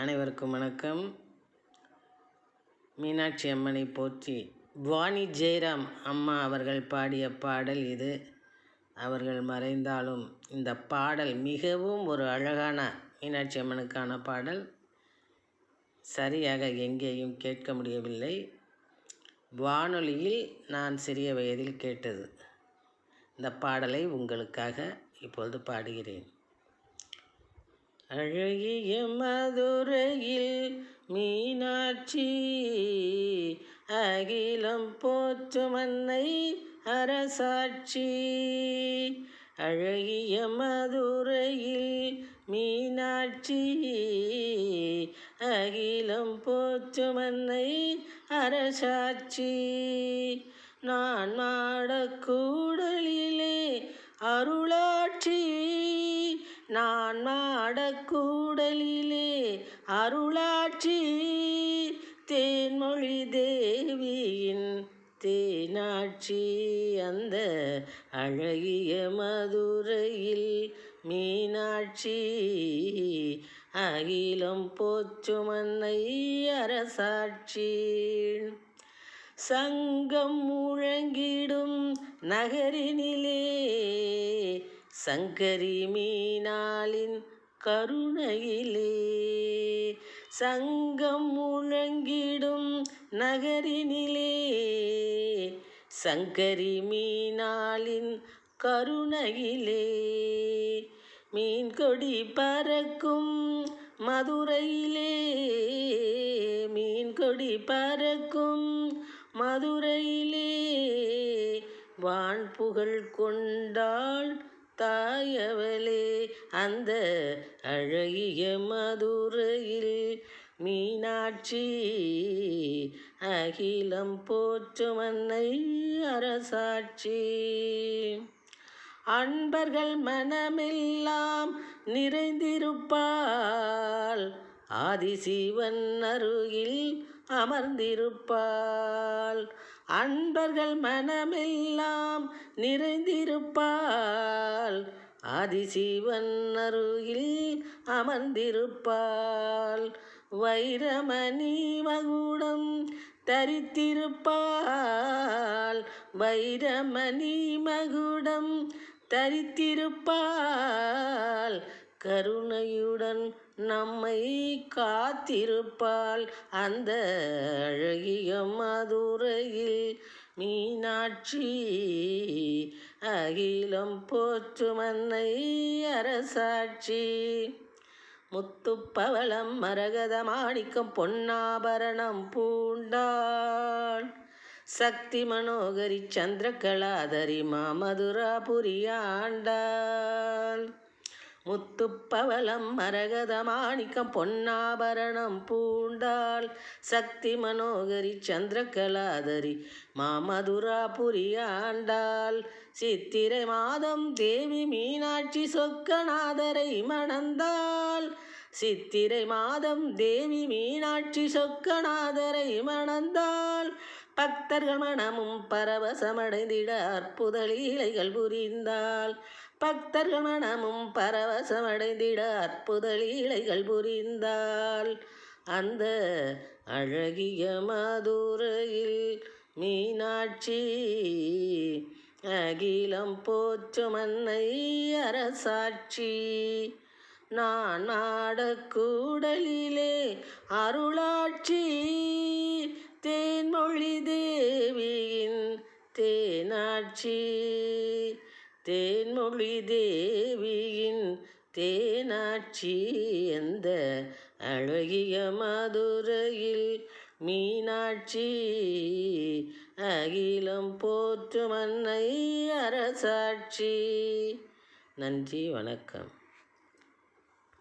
அனைவருக்கும் வணக்கம். மீனாட்சி அம்மனை போற்றி வாணி ஜெயராம் அம்மா அவர்கள் பாடிய பாடல் இது. அவர்கள் மறைந்தாலும் இந்த பாடல் மிகவும் ஒரு அழகான மீனாட்சி அம்மனுக்கான பாடல். சரியாக எங்கேயும் கேட்க முடியவில்லை. வானொலியில் நான் சிறிய வயதில் கேட்டது. இந்த பாடலை உங்களுக்காக இப்பொழுது பாடுகிறேன். அழகிய மதுரையில் மீனாட்சி அகிலம் போற்றும் அன்னை அரசாட்சி. அழகிய மதுரையில் மீனாட்சி அகிலம் போற்றும் அன்னை அரசாட்சி. நான் மாடக்கூடலிலே அருளாட்சி. நான் மாடக்கூடலிலே அருளாட்சி தேன்மொழி தேவியின் தேனாட்சி அந்த அழகிய மதுரையில் மீனாட்சி. அகிலம் போற்றும் அன்னை அரசாட்சி சங்கம் முழங்கிடும் நகரினிலே சங்கரி மீனாளின் கருணையிலே சங்கம் முழங்கிடும் நகரினிலே சங்கரி மீனாளின் கருணையிலே. மீன் கொடி பறக்கும் மதுரையிலே மீன் கொடி பறக்கும் மதுரையிலே. வான் புகழ் கொண்டாள் தாயவளே அந்த அழகிய மதுரையில் மீனாட்சி அகிலம் போற்றும் அன்னை அரசாட்சி. அன்பர்கள் மனமெல்லாம் நிறைந்திருப்பாள் ஆதிசிவன் அருகில் அமர்ந்திருப்பாள். அன்பர்கள் மனமெல்லாம் நிறைந்திருப்பாள் ஆதிசிவன் அருகில் அமர்ந்திருப்பாள். வைரமணி மகுடம் தரித்திருப்பாள். வைரமணி மகுடம் தரித்திருப்பாள். கருணையுடன் நம்மை காத்திருப்பாள். அந்த அழகிய மதுரையில் மீனாட்சி. அகிலம் போற்றும் அன்னை அரசாட்சி. முத்துப்பவளம் மரகத மாணிக்கம் பொன்னாபரணம் பூண்டாள். சக்தி மனோகரி சந்திரகலாதரி மாமதுராபுரியாண்டாள் முத்துப்பவளம் மரகத மாணிக்கம் பொன்னாபரணம் பூண்டாள் சக்தி மனோகரி சந்திரகலாதரி மாமதுராபுரியாண்டாள் சித்திரை மாதம் தேவி மீனாட்சி சொக்கநாதரை மணந்தாள் சித்திரை மாதம் தேவி மீனாட்சி சொக்கநாதரை மணந்தாள் பக்தர்கள் மனமும் பரவசமடைந்திட அற்புத லீலைகள் புரிந்தாள் பக்தர்கள் மனமும் பரவசமடைந்திட அற்புத லீலைகள் புரிந்தாள் அந்த அழகிய மதுரையில் மீனாட்சி அகிலம் போற்றும் அன்னை அரசாட்சி நான் நாடக்கூடலிலே அருளாட்சி. தேன்மொழி தேவியின் தேனாட்சி. தேன்மொழி தேவியின் தேனாட்சி. எந்த அழகிய மதுரையில் மீனாட்சி. அகிலம் போற்று மன்னை அரசாட்சி. நன்றி வணக்கம்.